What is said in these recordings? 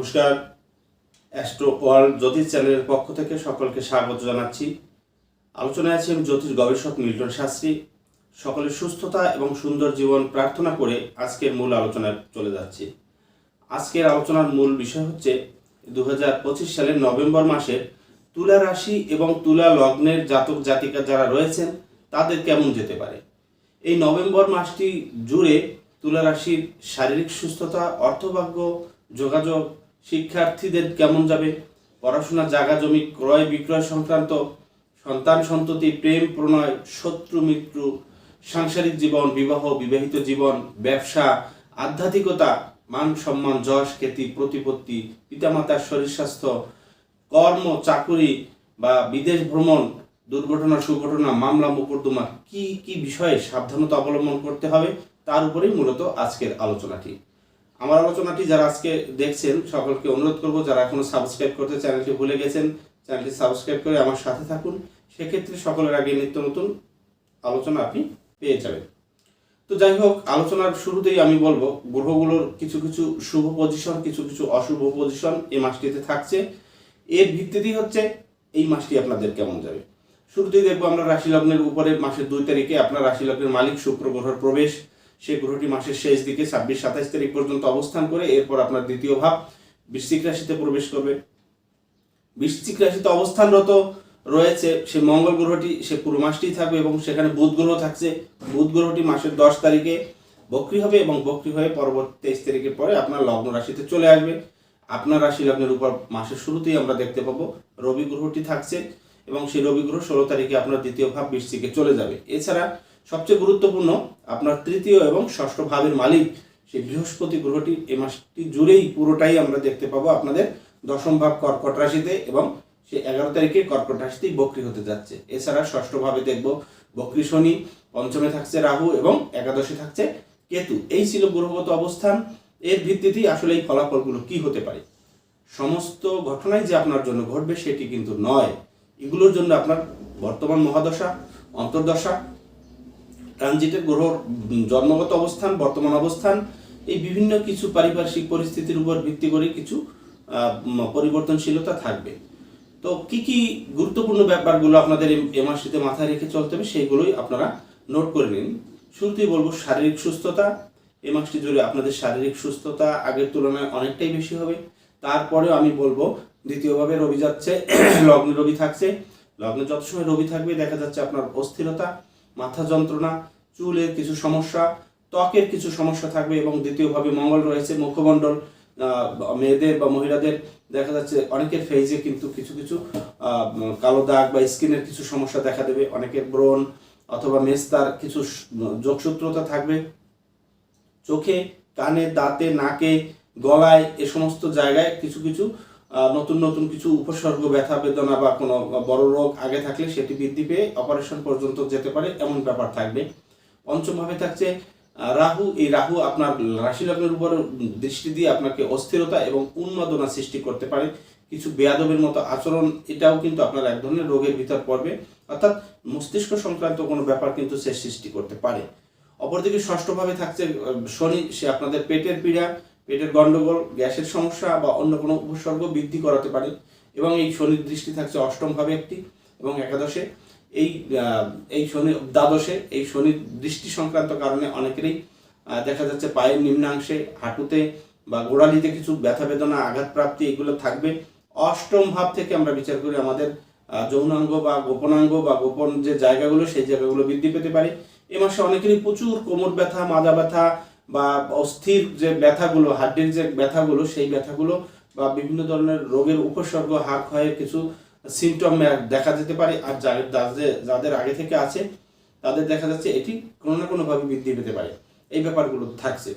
নমস্কার। Astro world জ্যোতিষ চ্যানেলের পক্ষ থেকে সকলকে স্বাগত জানাচ্ছি। আলোচনায় আছি আমি জ্যোতিষ গবেষক মিল্টন শাস্ত্রী। সকলের সুস্থতা এবং সুন্দর জীবন প্রার্থনা করে আজকের মূল আলোচনায় চলে যাচ্ছি। আজকের আলোচনার মূল বিষয় হচ্ছে দু হাজার পঁচিশ সালের নভেম্বর মাসে তুলা রাশি এবং তুলা লগ্নের জাতক জাতিকা যারা রয়েছেন, তাদের কেমন যেতে পারে? এই নভেম্বর মাসটি জুড়ে তুলা রাশির শারীরিক সুস্থতা, অর্থভাগ্য, যোগাযোগ শিক্ষার্থীদের কেমন যাবে? পড়াশোনা, জায়গা জমি, ক্রয়, বিক্রয় সংক্রান্ত সন্তান সন্ততি, প্রেম, প্রণয়, শত্রু, মিত্র, সাংসারিক জীবন, বিবাহ, বিবাহিত জীবন, ব্যবসা, আধ্যাত্মিকতা, মান সম্মান, যশ, খ্যাতি, প্রতিপত্তি পিতামাতার শরীর স্বাস্থ্য, কর্ম, চাকুরি বা বিদেশ ভ্রমণ, দুর্ঘটনা, সুঘটনা, মামলা, মোকদ্দমা, কি কি বিষয়ে সাবধানতা অবলম্বন করতে হবে? তার উপরেই মূলত আজকের আলোচনাটি। আমার আলোচনাটি যারা আজকে দেখছেন, সকলকে অনুরোধ করব যারা এখনও সাবস্ক্রাইব করতে চ্যানেলটি ভুলে গেছেন চ্যানেলটি সাবস্ক্রাইব করে আমার সাথে থাকুন। সেক্ষেত্রে সকলের আগে নিত্য নতুন আলোচনা আপনি পেয়ে যাবেন। তো যাই হোক, আলোচনার শুরুতেই আমি বলব, গ্রহগুলোর কিছু কিছু শুভ পজিশন কিছু কিছু অশুভ পজিশন এই মাসটিতে থাকছে। এর ভিত্তিতেই হচ্ছে এই মাসটি আপনাদের কেমন যাবে। শুরুতেই দেখব আমরা রাশি লগ্নের উপরে মাসের দুই তারিখে আপনার রাশি লগ্নের মালিক শুক্র গ্রহের প্রবেশ। সেই গ্রহটি মাসের শেষ দিকে, ছাব্বিশ, সাতাইশ তারিখ পর্যন্ত অবস্থান করে, এরপর আপনার দ্বিতীয় ভাব বৃশ্চিক রাশিতে প্রবেশ করবে। বৃশ্চিক রাশিতে অবস্থানরত রয়েছে, সে মঙ্গল গ্রহটি, সে পুরো মাসটি থাকবে এবং সেখানে বুধ গ্রহ থাকছে। বুধ গ্রহটি মাসের দশ তারিখে বক্রি হবে এবং বক্রি হয়ে পরবর্তী তেইশ তারিখের পরে আপনার লগ্ন রাশিতে চলে আসবে। আপনার রাশি লগ্নের উপর মাসের শুরুতেই আমরা দেখতে পাবো রবি গ্রহটি থাকছে এবং সেই রবি গ্রহ ষোলো তারিখে আপনার দ্বিতীয় ভাব বৃশ্চিকে চলে যাবে। এছাড়া সবচেয়ে গুরুত্বপূর্ণ আপনার তৃতীয় এবং ষষ্ঠ ভাবের মালিক সেই বৃহস্পতি গ্রহটি এ মাসটি জুড়েই পুরোটাই আমরা দেখতে পাবো আপনাদের দশম ভাব কর্কট রাশিতে এবং সে এগারো তারিখে কর্কট রাশিতেই বক্রি হতে যাচ্ছে। এছাড়া ষষ্ঠ ভাবে দেখব বক্রি শনি, পঞ্চমে থাকছে রাহু এবং একাদশে থাকছে কেতু। এই ছিল গ্রহগত অবস্থান। এর ভিত্তিতেই আসলে এই ফলাফলগুলো কি হতে পারে? সমস্ত ঘটনাই যে আপনার জন্য ঘটবে সেটি কিন্তু নয়। এগুলোর জন্য আপনার বর্তমান মহাদশা, অন্তর্দশা ট্রানজিটের গ্রহর জন্মগত অবস্থান, বর্তমান অবস্থান, এই বিভিন্ন কিছু পারিপার্শ্বিক পরিস্থিতির উপর ভিত্তি করে কিছু পরিবর্তনশীলতা থাকবে। তো কি কি গুরুত্বপূর্ণ ব্যাপারগুলো আপনাদের এই- এ মাসটিতে মাথায় রেখে চলতে হবে সেইগুলোই আপনারা নোট করে নিন। শুরুতেই বলব শারীরিক সুস্থতা। এ মাসটি জুড়ে আপনাদের শারীরিক সুস্থতা আগের তুলনায় অনেকটাই বেশি হবে। তারপরেও আমি বলব দ্বিতীয়ভাবে রবি যাচ্ছে, লগ্নে রবি থাকছে। লগ্নে যত সময় রবি থাকবে, দেখা যাচ্ছে আপনার অস্থিরতা মাথা যন্ত্রণা, চুলের কিছু সমস্যা, ত্বকের কিছু সমস্যা থাকবে এবং দ্বিতীয়ভাবে মঙ্গল রয়েছে, মুখমণ্ডল মেয়েদের বা মহিলাদের, দেখা যাচ্ছে অনেকের ফেজে কিন্তু কিছু কিছু কালো দাগ বা স্কিনের কিছু সমস্যা দেখা দেবে, অনেকের ব্রণ অথবা মেস্তার কিছু যোগসূত্রতা থাকবে। চোখে, কানে, দাঁতে, নাকে, গলায়, এ সমস্ত জায়গায় কিছু কিছু নতুন নতুন কিছু উপসর্গ, ব্যথা, বেদনা বা কোনো বড় রোগ আগে থাকলে সেটি বৃদ্ধি পেয়ে অপারেশন পর্যন্ত যেতে পারে, এমন ব্যাপার থাকবে। পঞ্চমভাবে থাকছে রাহু। এই রাহু আপনার রাশি লগ্নের উপর দৃষ্টি দিয়ে আপনাকে অস্থিরতা এবং উন্মাদনা সৃষ্টি করতে পারে। কিছু বেয়াদবের মতো আচরণ, এটাও কিন্তু আপনার এক ধরনের রোগের ভিতর পড়বে। অর্থাৎ মস্তিষ্ক সংক্রান্ত কোনো ব্যাপার কিন্তু সে সৃষ্টি করতে পারে। অপরদিকে ষষ্ঠভাবে থাকছে শনি, সে আপনাদের পেটের পীড়া পেটের গন্ডগোল, গ্যাসের সমস্যা বা অন্য কোনো উপসর্গ বৃদ্ধি করাতে পারে এবং এই শনির দৃষ্টি থাকছে অষ্টমভাবে একটি এবং একাদশে। এই এই শনি দ্বাদশে, এই শনির দৃষ্টি সংক্রান্ত কারণে অনেকেরই দেখা যাচ্ছে পায়ের নিম্নাংশে, হাঁটুতে বা গোড়ালিতে কিছু ব্যথা বেদনা আঘাতপ্রাপ্তি এগুলো থাকবে। অষ্টম ভাব থেকে আমরা বিচার করি আমাদের যৌনাঙ্গ বা গোপনাঙ্গ বা গোপন যে জায়গাগুলো, সেই জায়গাগুলো বৃদ্ধি পেতে পারে। এ মাসে অনেকেরই প্রচুর কোমর ব্যথা মাজা ব্যথা বা অস্থির যে ব্যথাগুলো হাড্ডির যে ব্যথাগুলো, সেই ব্যথাগুলো বা বিভিন্ন ধরনের রোগের উপসর্গ, হাক হয়ে কিছু সিমটম দেখা যেতে পারে। আর যাদের যাদের আগে থেকে আছে, তাদের দেখা যাচ্ছে এটি কোনো না কোনোভাবে বৃদ্ধি পেতে পারে। এই ব্যাপারগুলো থাকছে।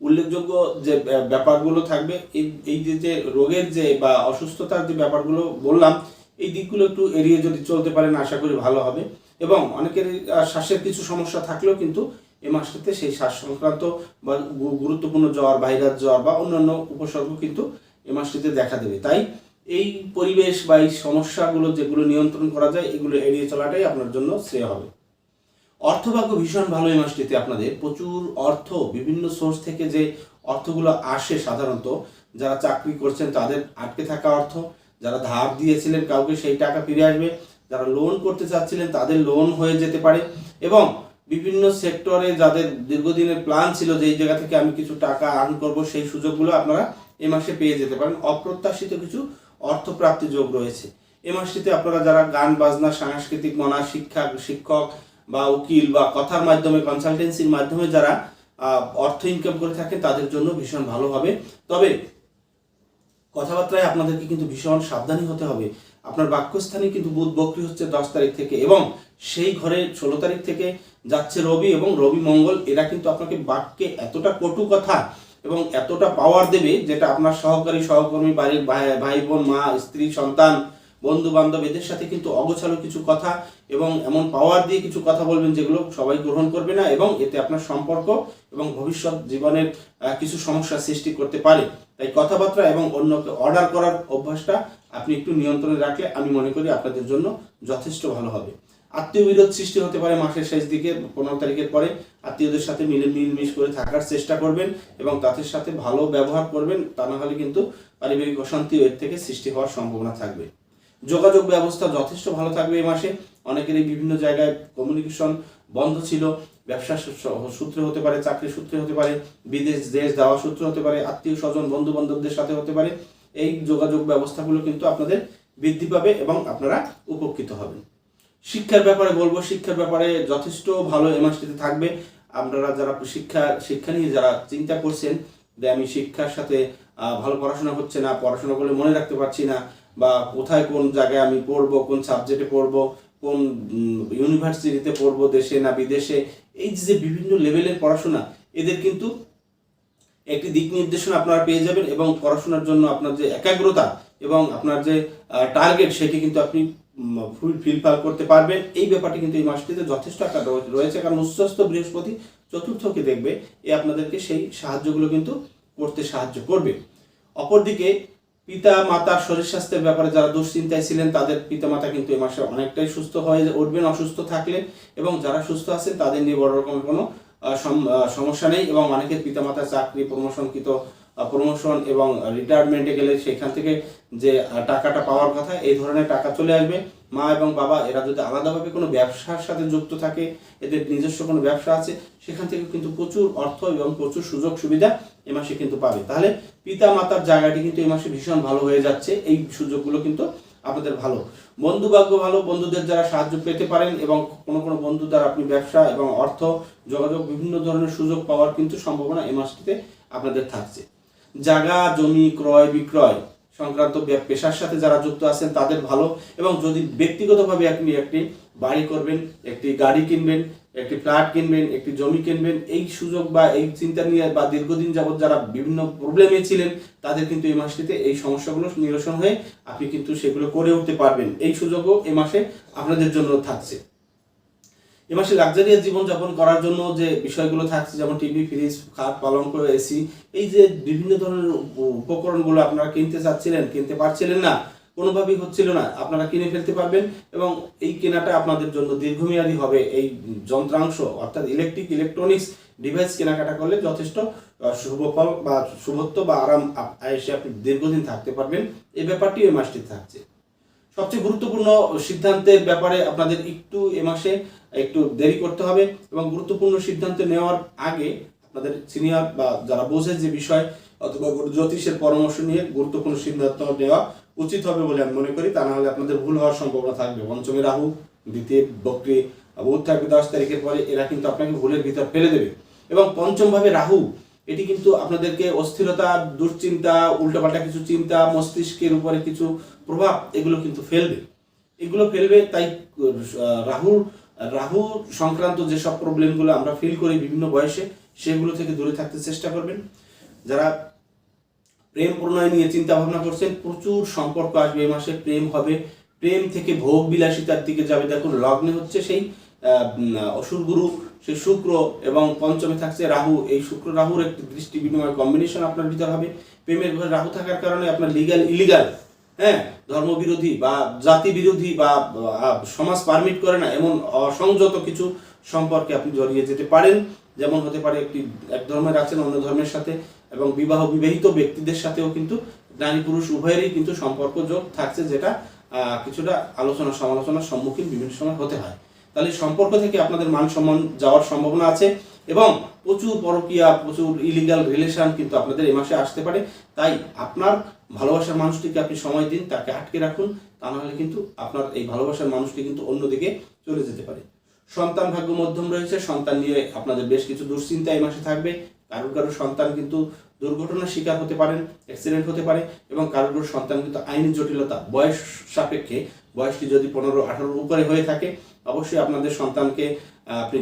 উল্লেখযোগ্য যে ব্যাপারগুলো থাকবে, এই এই যে যে রোগের যে বা অসুস্থতার যে ব্যাপারগুলো বললাম, এই দিকগুলো একটু এড়িয়ে যদি চলতে পারেন, আশা করি ভালো হবে। এবং অনেকের শ্বাসের কিছু সমস্যা থাকলেও কিন্তু এই মাসটিতে সেই শ্বাস সংক্রান্ত বা গুরুত্বপূর্ণ জ্বর, ভাইরাস জ্বর বা অন্যান্য উপসর্গ কিন্তু এই মাসটিতে দেখা দেবে। তাই এই পরিবেশ বা এই সমস্যাগুলো যেগুলো নিয়ন্ত্রণ করা যায়, এগুলো এড়িয়ে চলাটাই আপনার জন্য শ্রেয় হবে। অর্থভাগ্য ভীষণ ভালো এই মাসটিতে আপনাদের। প্রচুর অর্থ, বিভিন্ন সোর্স থেকে যে অর্থগুলো আসে সাধারণত, যারা চাকরি করছেন তাদের আটকে থাকা অর্থ, যারা ধার দিয়েছিলেন কাউকে সেই টাকা ফিরে আসবে, যারা লোন করতে চাচ্ছিলেন তাদের লোন হয়ে যেতে পারে এবং বিভিন্ন সেক্টরে যাদের দীর্ঘদিনের প্ল্যান ছিল যে এই জায়গা থেকে আমি কিছু টাকা আর্ন করব, সেই সুযোগগুলো আপনারা এ মাসে পেয়ে যেতে পারেন। অপ্রত্যাশিত কিছু অর্থপ্রাপ্তি যোগ রয়েছে। এ মাসটিতে আপনারা যারা গান, বাজনা, সাংস্কৃতিক মনা, শিক্ষা, শিক্ষক বা উকিল বা কথার মাধ্যমে কনসালটেন্সির মাধ্যমে যারা অর্থ ইনকাম করে থাকেন, তাদের জন্য ভীষণ ভালো হবে। তবে কথাবার্তায় আপনাদেরকে কিন্তু ভীষণ সাবধানী হতে হবে। আপনার বাক্যস্থানে কিন্তু বুধ বক্রি হচ্ছে দশ তারিখ থেকে এবং সেই ঘরে ষোলো তারিখ থেকে যাচ্ছে রবি এবং রবি মঙ্গল, এরা কিন্তু আপনাকে বাক্যে এতটা কটু কথা এবং এতটা পাওয়ার দেবে যেটা আপনার সহকারী, সহকর্মী, বাড়ির ভাই বোন, মা, স্ত্রী, সন্তান বন্ধু বান্ধব এদের সাথে কিন্তু অগোছালো কিছু কথা এবং এমন পাওয়ার দিয়ে কিছু কথা বলবেন যেগুলো সবাই গ্রহণ করবে না এবং এতে আপনার সম্পর্ক এবং ভবিষ্যৎ জীবনের কিছু সমস্যার সৃষ্টি করতে পারে। তাই কথাবার্তা এবং অন্যকে অর্ডার করার অভ্যাসটা আপনি একটু নিয়ন্ত্রণে রাখলে আমি মনে করি আপনাদের জন্য যথেষ্ট ভালো হবে। আত্মীয় বিরোধ সৃষ্টি হতে পারে মাসের শেষ দিকে, পনেরো তারিখের পরে। আত্মীয়দের সাথে মিলে মিলমিশ করে থাকার চেষ্টা করবেন এবং তাদের সাথে ভালো ব্যবহার করবেন, তা না হলে কিন্তু পারিবারিক অশান্তি এর থেকে সৃষ্টি হওয়ার সম্ভাবনা থাকবে। যোগাযোগ ব্যবস্থা যথেষ্ট ভালো থাকবে এই মাসে। অনেকেরই বিভিন্ন জায়গায় কমিউনিকেশন বন্ধ ছিল। ব্যবসা সূত্রে হতে পারে, চাকরি সূত্রে হতে পারে, বিদেশ, দেশ যাওয়া সূত্রে হতে পারে, আত্মীয় স্বজন বন্ধু বান্ধবদের সাথে হতে পারে। এই যোগাযোগ ব্যবস্থাগুলো কিন্তু আপনাদের বৃদ্ধি পাবে এবং আপনারা উপকৃত হবেন। শিক্ষার ব্যাপারে বলব, শিক্ষার ব্যাপারে যথেষ্ট ভালো এ মাসটিতে থাকবে। আপনারা যারা শিক্ষা শিক্ষা নিয়ে যারা চিন্তা করছেন, যে আমি শিক্ষার সাথে ভালো পড়াশোনা হচ্ছে না, পড়াশোনা করলে মনে রাখতে পারছি না, বা কোথায় কোন জায়গায় আমি পড়ব, কোন সাবজেক্টে পড়ব, কোন ইউনিভার্সিটিতে পড়ব, দেশে না বিদেশে, এই যে বিভিন্ন লেভেলের পড়াশোনা, এদের কিন্তু একটি দিক নির্দেশনা আপনারা পেয়ে যাবেন এবং পড়াশোনার জন্য আপনার যে একাগ্রতা এবং আপনার যে টার্গেট সেটি কিন্তু আপনি ফুল ফিলফাল করতে পারবেন। এই ব্যাপারটি কিন্তু এই মাসটিতে যথেষ্ট রয়ে- রয়েছে। কারণ উচ্চস্থ বৃহস্পতি চতুর্থকে দেখবে, এ আপনাদেরকে সেই সাহায্যগুলো কিন্তু করতে সাহায্য করবে। অপরদিকে পিতা, মাতার শরীর স্বাস্থ্যের ব্যাপারে যারা দুশ্চিন্তায় ছিলেন, তাদের পিতা মাতা কিন্তু এই মাসে অনেকটাই সুস্থ হয়ে উঠবেন, অসুস্থ থাকলে এবং যারা সুস্থ আছেন তাদের নিয়ে বড় রকমের কোনো সমস্যা নেই এবং অনেকের পিতামাতা চাকরি, প্রমোশনকৃত প্রমোশন এবং রিটায়ারমেন্টে গেলে সেখান থেকে যে টাকাটা পাওয়ার কথা, এই ধরনের টাকা চলে আসবে। মা এবং বাবা, এরা যদি আলাদাভাবে কোনো ব্যবসার সাথে যুক্ত থাকে, এদের নিজস্ব কোনো ব্যবসা আছে, সেখান থেকে কিন্তু প্রচুর অর্থ এবং প্রচুর সুযোগ সুবিধা এ মাসে কিন্তু পাবে। তাহলে পিতা মাতার জায়গাটি কিন্তু এ মাসে ভীষণ ভালো হয়ে যাচ্ছে। এই সুযোগগুলো কিন্তু আপনাদের ভালো। বন্ধু ভাগ্য ভালো, বন্ধুদের যারা সাহায্য পেতে পারেন এবং কোনো কোনো বন্ধু দ্বারা আপনি ব্যবসা এবং অর্থ, যোগাযোগ বিভিন্ন ধরনের সুযোগ পাওয়ার কিন্তু সম্ভাবনা এ মাসটিতে আপনাদের থাকছে। জায়গা, জমি, ক্রয়, বিক্রয় সংক্রান্ত পেশার সাথে যারা যুক্ত আছেন তাদের ভালো এবং যদি ব্যক্তিগতভাবে আপনি একটি বাড়ি করবেন, একটি গাড়ি কিনবেন, একটি ফ্ল্যাট কিনবেন, একটি জমি কিনবেন, এই সুযোগ বা এই চিন্তা নিয়ে বা দীর্ঘদিন যাবত যারা বিভিন্ন প্রবলেমে ছিলেন, তাদের কিন্তু এই মাসটিতে এই সমস্যাগুলো নিরসন হয়ে আপনি কিন্তু সেগুলো করে উঠতে পারবেন। এই সুযোগও এ মাসে আপনাদের জন্য থাকছে। এ মাসে লাক্সারিয়াস জীবনযাপন করার জন্য যে বিষয়গুলো থাকছে, যেমন টিভি ফ্রিজ খাট, পালঙ্ক এসি এই যে বিভিন্ন ধরনের উপ- উপকরণগুলো আপনারা কিনতে চাচ্ছিলেন, কিনতে পারছিলেন না, কোনোভাবেই হচ্ছিল না, আপনারা কিনে ফেলতে পারবেন এবং এই কেনাটা আপনাদের জন্য দীর্ঘমেয়াদী হবে। এই যন্ত্রাংশ, অর্থাৎ ইলেকট্রিক ইলেকট্রনিক্স ডিভাইস কেনাকাটা করলে যথেষ্ট শুভফল বা শুভত্ব বা আরাম এসে আপনি দীর্ঘদিন থাকতে পারবেন। এই ব্যাপারটি এই মাসটি থাকছে। সবচেয়ে গুরুত্বপূর্ণ সিদ্ধান্তের ব্যাপারে আপনাদের একটু এ মাসে একটু দেরি করতে হবে এবং গুরুত্বপূর্ণ সিদ্ধান্ত নেওয়ার আগে আপনাদের সিনিয়র বা যারা বোঝে যে বিষয় অথবা জ্যোতিষের পরামর্শ নিয়ে গুরুত্বপূর্ণ সিদ্ধান্ত নেওয়া উচিত হবে বলে আমি মনে করি, তা না হলে আপনাদের ভুল হওয়ার সম্ভাবনা থাকবে। পঞ্চমী রাহু, দ্বিতীয় বক্রি বুধ থাকবে, দশ তারিখের পরে এরা কিন্তু আপনাকে ভুলের ভিতর ফেলে দেবে। এবং পঞ্চমভাবে রাহু এটি কিন্তু আপনাদেরকে অস্থিরতা দুশ্চিন্তা উল্টাপাল্টা কিছু চিন্তা মস্তিষ্কের উপরে কিছু প্রভাব এগুলো কিন্তু ফেলবে। এগুলো ফেলবে তাই রাহুর রাহু সংক্রান্ত যেসব প্রবলেমগুলো আমরা ফিল করি বিভিন্ন বয়সে সেগুলো থেকে দূরে থাকতে চেষ্টা করবেন। যারা প্রেম প্রণয় নিয়ে চিন্তা ভাবনা করছেন প্রচুর সম্পর্ক আসবে এই মাসে প্রেম হবে। প্রেম থেকে ভোগ বিলাসিতার দিকে যাবে। দেখুন লগ্নে হচ্ছে সেই আহ, অসুর গুরু সেই শুক্র এবং পঞ্চমে থাকছে রাহু। এই শুক্র রাহুর একটি দৃষ্টি বিনিময় কম্বিনেশন আপনার ভিতর হবে। প্রেমের ঘরে রাহু থাকার কারণে আপনার লিগাল ইলিগাল হ্যাঁ? ধর্মবিরোধী বা জাতি বিরোধী বা সমাজ পারমিট করে না, এমন অসংযত কিছু সম্পর্কে আপনি জড়িয়ে যেতে পারেন। যেমন হতে পারে একটি, এক ধর্মের আছেন অন্য ধর্মের সাথে এবং বিবাহ বিবাহিত ব্যক্তিদের সাথেও কিন্তু নারী পুরুষ উভয়েরই কিন্তু সম্পর্ক যোগ থাকছে যেটা কিছুটা আলোচনা সমালোচনার সম্মুখীন বিভিন্ন সময় হতে হয়। তাহলে সম্পর্ক থেকে আপনাদের মান সম্মান যাওয়ার সম্ভাবনা আছে এবং প্রচুর পরকীয়া, প্রচুর ইলিগাল রিলেশন কিন্তু আপনাদের এই মাসে আসতে পারে। তাই আপনার ভালোবাসার মানুষটিকে আপনি সময় দিন, তাকে আটকে রাখুন, তা নাহলে কিন্তু আপনার এই ভালোবাসার মানুষটি কিন্তু অন্যদিকে চলে যেতে পারে। সন্তান ভাগ্য মধ্যম রয়েছে, সন্তান নিয়ে আপনাদের বেশ কিছু দুশ্চিন্তা এই মাসে থাকবে। কারোর কারোর সন্তান কিন্তু দুর্ঘটনার শিকার হতে পারেন অ্যাক্সিডেন্ট হতে পারে এবং কারোর কারোর সন্তান কিন্তু আইনি জটিলতা, বয়স সাপেক্ষে, বয়সটি যদি পনেরো আঠারোর উপরে হয়ে থাকে অবশ্যই আপনাদের সন্তানকে আপনি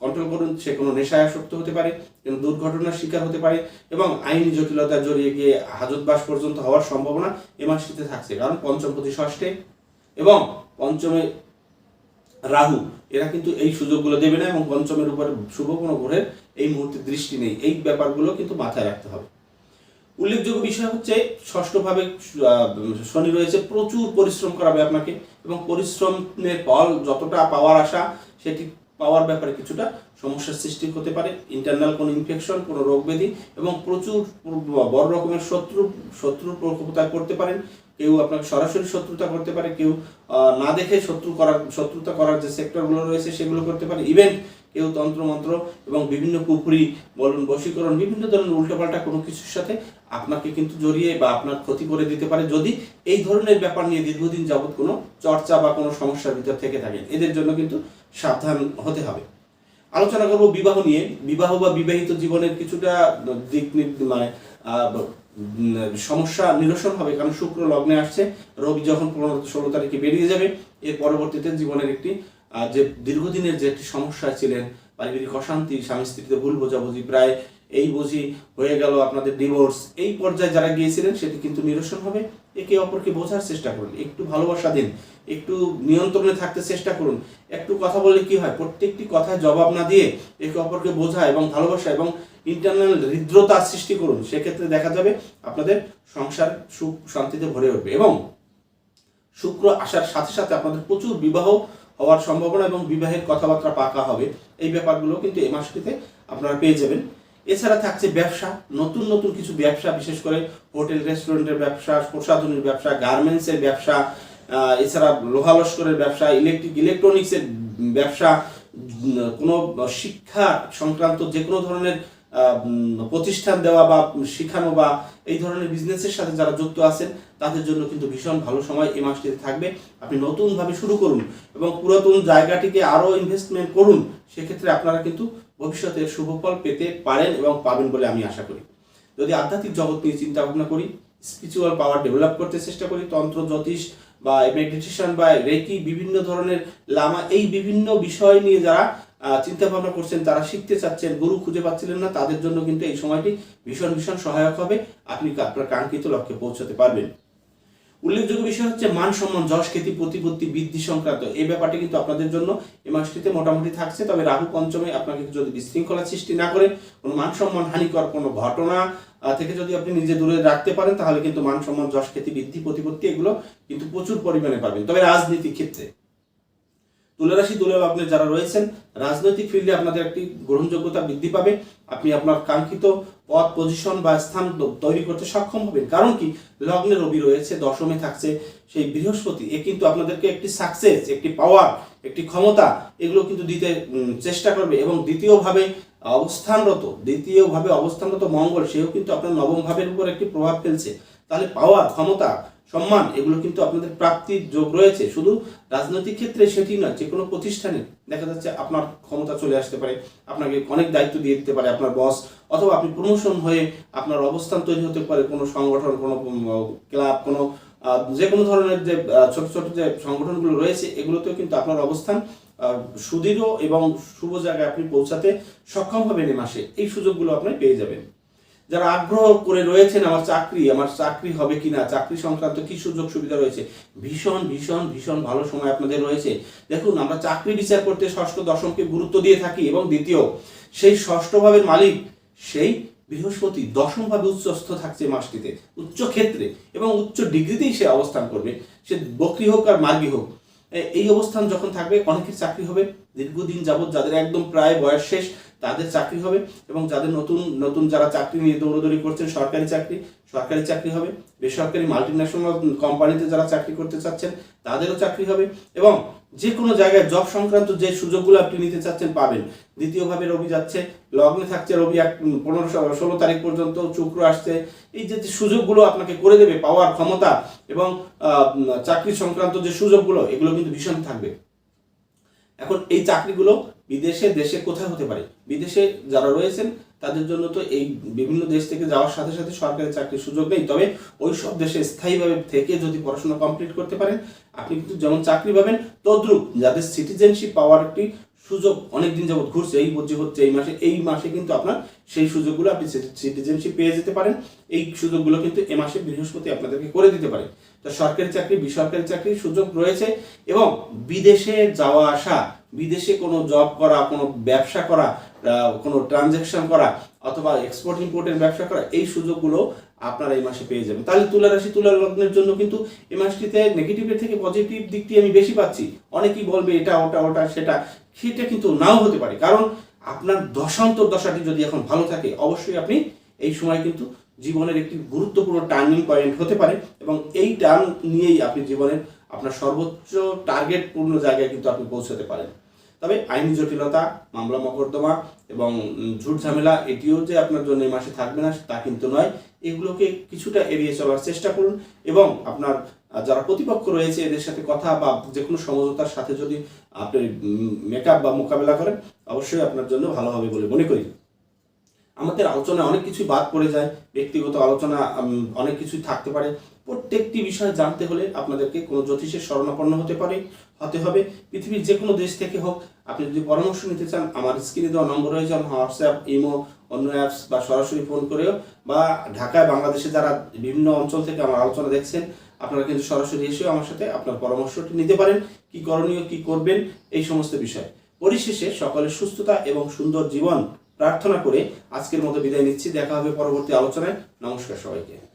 কন্ট্রোল করুন, সে কোনো নেশায় আসক্ত হতে পারে, কোনো দুর্ঘটনার শিকার হতে পারে এবং আইনি জটিলতা জড়িয়ে গিয়ে হাজতবাস পর্যন্ত হওয়ার সম্ভাবনা এ মাসটিতে থাকছে। কারণ পঞ্চম প্রতি ষষ্ঠে এবং পঞ্চমে রাহু, এরা কিন্তু এই সুযোগগুলো দেবে না এবং পঞ্চমের উপর শুভ কোনো গ্রহের এই মুহূর্তে দৃষ্টি নেই। এই ব্যাপারগুলো কিন্তু মাথায় রাখতে হবে। উল্লেখযোগ্য বিষয় হচ্ছে, ষষ্ঠভাবে শনি রয়েছে, প্রচুর পরিশ্রম করাবে আপনাকে। এবং পরিশ্রমের ফল যতটা পাওয়ার আশা, সেটি পাওয়ার ব্যাপারে কিছুটা সমস্যার সৃষ্টি হতে পারে। ইন্টারনাল কোনো ইনফেকশন কোনো রোগ ব্যাধি এবং প্রচুর বড় রকমের শত্রু, শত্রুর প্রকোপতা করতে পারেন। কেউ আপনাকে সরাসরি শত্রুতা করতে পারে, কেউ না দেখে শত্রু করার, শত্রুতা করার যে সেক্টরগুলো রয়েছে সেগুলো করতে পারে। ইভেন কেউ তন্ত্রমন্ত্র এবং বিভিন্ন কুপুরি বলুন বশীকরণ, বিভিন্ন ধরনের উল্টোপাল্টা কোনো কিছুর সাথে আপনাকে কিন্তু জড়িয়ে বা আপনার ক্ষতি করে দিতে পারে যদি এই ধরনের ব্যাপার নিয়ে দীর্ঘদিন যাবৎ কোনো চর্চা বা কোনো সমস্যার ভিতর থেকে থাকেন। এদের জন্য কিন্তু সাবধান হতে হবে। আলোচনা করব বিবাহ নিয়ে। বিবাহ বা বিবাহিত জীবনের কিছুটা দিক মানে সমস্যা নিরসন হবে কারণ শুক্র লগ্নে আসছে। রবি যখন পনেরো, ষোলো তারিখে বেরিয়ে যাবে। এর পরবর্তীতে জীবনের একটি যে দীর্ঘদিনের যে একটি সমস্যা ছিলেন, পারিবারিক অশান্তি, স্বামী স্ত্রীতে ভুল বোঝাবুঝি, প্রায় এই বুঝি হয়ে গেল আপনাদের ডিভোর্স এই পর্যায়ে যারা গিয়েছিলেন, সেটি কিন্তু নিরসন হবে। একে অপরকে বোঝার চেষ্টা করুন। একটু ভালোবাসা দিন। একটু নিয়ন্ত্রণে থাকতে চেষ্টা করুন। একটু কথা বললে কি হয়? প্রত্যেকটি কথায় জবাব না দিয়ে একে অপরকে বোঝা এবং ভালোবাসা এবং ইন্টারনাল হৃদ্রতা সৃষ্টি করুন। সেক্ষেত্রে দেখা যাবে আপনাদের সংসার সুখ শান্তিতে ভরে উঠবে এবং শুক্র আসার সাথে সাথে আপনাদের প্রচুর বিবাহ হওয়ার সম্ভাবনা এবং বিবাহের কথাবার্তা পাকা হবে। এই ব্যাপারগুলো কিন্তু এই মাসটিতে আপনারা পেয়ে যাবেন। এছাড়া থাকছে ব্যবসা, নতুন নতুন কিছু ব্যবসা, বিশেষ করে হোটেল, রেস্টুরেন্টের ব্যবসা, প্রসাধনীর ব্যবসা, গার্মেন্টসের ব্যবসা এছাড়া লোহা লস্করের ব্যবসা ইলেকট্রিক ইলেকট্রনিক্সের ব্যবসা কোনো শিক্ষা সংক্রান্ত যে কোনো ধরনের প্রতিষ্ঠান দেওয়া বা শেখানো বা এই ধরনের বিজনেসের সাথে যারা যুক্ত আছেন, তাদের জন্য কিন্তু ভীষণ ভালো সময় এই মাসটিতে থাকবে। আপনি নতুনভাবে শুরু করুন এবং পুরাতন জায়গাটিকে আরও ইনভেস্টমেন্ট করুন, সেক্ষেত্রে আপনারা কিন্তু ভবিষ্যতে শুভফল পেতে পারেন এবং পাবেন বলে আমি আশা করি। যদি আধ্যাত্মিক জগৎ নিয়ে চিন্তা ভাবনা করি স্পিরিচুয়াল পাওয়ার ডেভেলপ করতে চেষ্টা করি, তন্ত্র, জ্যোতিষ বা মেডিটেশন বা রেকি বিভিন্ন ধরনের লামা, এই বিভিন্ন বিষয় নিয়ে যারা চিন্তা ভাবনা করছেন, তারা শিখতে চাচ্ছেন, গুরু খুঁজে পাচ্ছিলেন না, তাদের জন্য কিন্তু এই সময়টি ভীষণ ভীষণ সহায়ক হবে। আপনি আপনার কাঙ্ক্ষিত লক্ষ্যে পৌঁছাতে পারবেন। উল্লেখযোগ্য বিষয় হচ্ছে মান সম্মান, যশ, খ্যাতি, প্রতিপত্তি, বৃদ্ধি সংক্রান্ত। এই ব্যাপারটি কিন্তু আপনাদের জন্য এই মাসটিতে মোটামুটি থাকছে। তবে রাহু পঞ্চমে আপনাকে যদি বিশৃঙ্খলা সৃষ্টি না করে কোনো মান সম্মান হানিকর কোনো ঘটনা থেকে যদি আপনি নিজে দূরে রাখতে পারেন, তাহলে কিন্তু মান সম্মান, যশ, খ্যাতি, বৃদ্ধি, প্রতিপত্তি এগুলো কিন্তু প্রচুর পরিমাণে পাবেন। তবে রাজনীতির ক্ষেত্রে তুলারাশি তুলা লগ্নে যারা রয়েছেন, রাজনৈতিক ফিল্ডে আপনাদের একটি গ্রহণযোগ্যতা বৃদ্ধি পাবে। আপনি আপনার কাঙ্ক্ষিত পদ পজিশন বা স্থান তৈরি করতে সক্ষম হবেন। কারণ কি? লগ্নে রবি রয়েছে, দশমে থাকছে, সেই বৃহস্পতি। এ কিন্তু আপনাদেরকে একটি সাকসেস একটি পাওয়ার একটি ক্ষমতা, এগুলো কিন্তু দিতে চেষ্টা করবে। এবং দ্বিতীয়ভাবে অবস্থানরত দ্বিতীয়ভাবে অবস্থানরত মঙ্গল, সেও কিন্তু আপনার নবম ভাবের উপর একটি প্রভাব ফেলছে। তাহলে পাওয়ার ক্ষমতা সম্মান, এগুলো কিন্তু আপনাদের প্রাপ্তির যোগ রয়েছে। শুধু রাজনৈতিক ক্ষেত্রে সেটি নয় যে কোনো প্রতিষ্ঠানে দেখা যাচ্ছে আপনার ক্ষমতা চলে আসতে পারে, আপনাকে অনেক দায়িত্ব দিয়ে দিতে পারে আপনার বস অথবা আপনি প্রমোশন হয়ে আপনার অবস্থান তৈরি হতে পারে কোনো সংগঠন, কোনো ক্লাব কোনো যে কোনো ধরনের যে ছোট ছোট যে সংগঠনগুলো রয়েছে, এগুলোতেও কিন্তু আপনার অবস্থান সুদৃঢ় এবং শুভ জায়গায় আপনি পৌঁছাতে সক্ষম হবেন এই মাসে। এই সুযোগগুলো আপনি পেয়ে যাবেন। যারা আগ্রহ করে রয়েছেন, আমার চাকরি আমার চাকরি হবে কিনা, চাকরি সংক্রান্ত কি সুযোগ সুবিধা রয়েছে? ভীষণ ভীষণ ভীষণ ভালো সময় আপনাদের রয়েছে। দেখুন, আমরা চাকরি বিচার করতে ষষ্ঠ দশমকে গুরুত্ব দিয়ে থাকি এবং দ্বিতীয়, সেই ষষ্ঠ ভাবের মালিক সেই বৃহস্পতি দশম ভাবে উচ্চস্থ থাকছে মাসটিতে, উচ্চ ক্ষেত্রে এবং উচ্চ ডিগ্রিতেই সে অবস্থান করবে। সে বকরি হোক আর মার্গী হোক এই অবস্থান যখন থাকবে, অনেকের চাকরি হবে। দীর্ঘদিন যাবৎ যাদের একদম প্রায় বয়স শেষ তাদের চাকরি হবে এবং যাদের নতুন নতুন যারা চাকরি নিয়ে দৌড়দৌড়ি করছেন, সরকারি চাকরি সরকারি চাকরি হবে, বেসরকারি মাল্টি ন্যাশনাল কোম্পানিতে যারা চাকরি করতে চাচ্ছেন, তাদেরও চাকরি হবে এবং যে কোনো জায়গায় জব সংক্রান্ত যে সুযোগগুলো আপনি নিতে চাচ্ছেন পাবেন। দ্বিতীয়ভাবে রবি যাচ্ছে, লগ্নে থাকছে রবি এক, পনেরো, ষোলো তারিখ পর্যন্ত শুক্র আসছে। এই যে সুযোগগুলো আপনাকে করে দেবে, পাওয়ার ক্ষমতা এবং চাকরি সংক্রান্ত যে সুযোগগুলো, এগুলো কিন্তু ভীষণ থাকবে। এখন এই চাকরিগুলো বিদেশে, দেশে কোথায় হতে পারে? বিদেশে যারা রয়েছেন, তাদের জন্য তো এই বিভিন্ন দেশ থেকে যাওয়ার সাথে সাথে সরকারি চাকরির সুযোগ নেই। তবে ওই সব দেশে স্থায়ীভাবে থেকে যদি পড়াশোনা কমপ্লিট করতে পারেন, আপনি কিন্তু যেমন চাকরি পাবেন, তদ্রুপ যাদের সিটিজেনশিপ পাওয়ার একটি সুযোগ অনেকদিন যাবত ঘুরছে, এই বলছে হচ্ছে এই মাসে এই মাসে কিন্তু আপনার সেই সুযোগগুলো আপনি সিটিজেনশিপ পেয়ে যেতে পারেন। এই সুযোগগুলো কিন্তু এ মাসে বৃহস্পতি আপনাদেরকে করে দিতে পারে। তো সরকারি চাকরি, বেসরকারি চাকরির সুযোগ রয়েছে এবং বিদেশে যাওয়া আসা বিদেশে কোনো জব করা, কোনো ব্যবসা করা কোনো ট্রানজ্যাকশন করা অথবা এক্সপোর্ট ইম্পোর্টের ব্যবসা করা, এই সুযোগগুলো আপনারা এই মাসে পেয়ে যাবেন। তাহলে তুলা রাশি, তুলা লগ্নের জন্য কিন্তু এই মাসটিতে নেগেটিভের থেকে পজিটিভ দিকটি আমি বেশি পাচ্ছি। অনেকেই বলবে এটা, ওটা ওটা, সেটা। সেটা কিন্তু নাও হতে পারে। কারণ আপনার দশান্তর দশাটি যদি এখন ভালো থাকে, অবশ্যই আপনি এই সময় কিন্তু জীবনের একটি গুরুত্বপূর্ণ টার্নিং পয়েন্ট হতে পারে এবং এই টার্ন নিয়েই আপনি জীবনের আপনার সর্বোচ্চ টার্গেট পূর্ণ জায়গায় কিন্তু আপনি পৌঁছাতে পারেন। তবে আইনি জটিলতা, মামলা মকদ্দমা এবং ঝুট ঝামেলা, এটিও যে আপনার জন্য এই মাসে থাকবে না, তা কিন্তু নয়। এগুলোকে কিছুটা এড়িয়ে চলার চেষ্টা করুন এবং আপনার যারা প্রতিপক্ষ রয়েছে, এদের সাথে কথা বা যে কোনো সমঝোতার সাথে যদি আপনি মেকআপ বা মোকাবেলা করেন, অবশ্যই আপনার জন্য ভালো হবে বলে মনে করি। আমাদের আলোচনায় অনেক কিছু বাদ পড়ে যায়, ব্যক্তিগত আলোচনা অনেক কিছুই থাকতে পারে। প্রত্যেকটি বিষয় জানতে হলে আপনাদেরকে কোনো জ্যোতিষের শরণাপন্ন হতে পারে, হতে হবে। পৃথিবীর যে কোনো দেশ থেকে হোক, আপনি যদি পরামর্শ নিতে চান, আমার স্ক্রিনে দেওয়া নম্বর রয়েছে, আমার হোয়াটসঅ্যাপ, ইমো, অন্য অ্যাপস বা সরাসরি ফোন করেও, বা ঢাকায় বাংলাদেশে যারা বিভিন্ন অঞ্চল থেকে আমার আলোচনা দেখছেন, আপনারা কিন্তু সরাসরি এসেও আমার সাথে আপনার পরামর্শটি নিতে পারেন, কি করণীয়, কি করবেন, এই সমস্ত বিষয়। পরিশেষে সকলের সুস্থতা এবং সুন্দর জীবন। প্রার্থনা করে আজকের মতো বিদায় নিচ্ছি। দেখা হবে পরবর্তী আলোচনায়। নমস্কার সবাইকে।